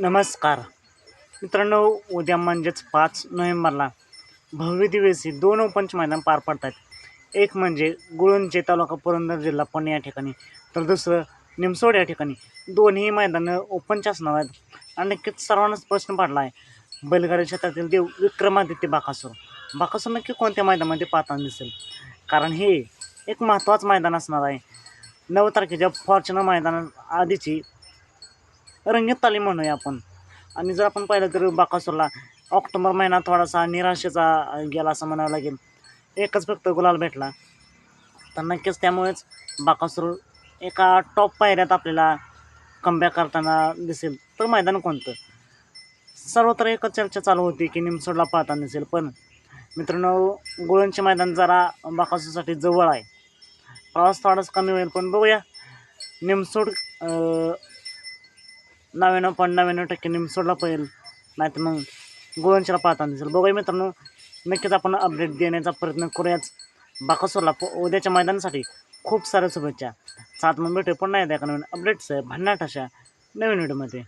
नमस्कार. मित्रांनो उद्या म्हणजेच पाच नोव्हेंबरला भव्य दिवसी दोन पंच मैदान पार पडतात एक म्हणजे गुळंचे तालुका पुरंदर जिल्हा पुणे या ठिकाणी तर दुसरं निमसोड या ठिकाणी. दोन्ही मैदानं ओपनचे असणार आहेत. आणि नक्कीच सर्वांनाच प्रश्न पडला आहे बैलगाडी क्षेत्रातील देव विक्रमादित्य बाकासूर. बाकासूर नक्की कोणत्या मैदानामध्ये पाहताना दिसेल? कारण हे एक महत्त्वाचं मैदान असणार आहे. नऊ तारखेच्या फॉर्च्युनर मैदाना आधीची रंगीत तालीम म्हणूया आपण. आणि जर आपण पाहिलं तर बाकासूरला ऑक्टोबर महिना थोडासा निराशेचा गेला असं म्हणावं लागेल. एकच फक्त गुलाल भेटला. तर नक्कीच त्यामुळेच बाकासूर एका टॉप पायऱ्यात आपल्याला कमबॅक करताना दिसेल. तर मैदान कोणतं? सर्वत्र एकच चर्चा चालू होती की निमसोडला पाहताना दिसेल. पण मित्रांनो गुळणचे मैदान जरा बाकासूरसाठी जवळ आहे. प्रवास थोडाच कमी होईल पण बघूया. निमसोड नव्याण्णव पण नव्याण्णव टक्के निमसोडला पाहिजे. नाही तर मग गोवंशीला पाहताना दिसेल. बघूया मित्रांनो नक्कीच आपण अपडेट देण्याचा प्रयत्न करूयाच. बाकासोरला प उद्याच्या मैदानासाठी खूप साऱ्या शुभेच्छा. सात मग भेटू. पण नाही द्या का नवीन अपडेट्स भन्नाट अशा नवीन व्हिडिओमध्ये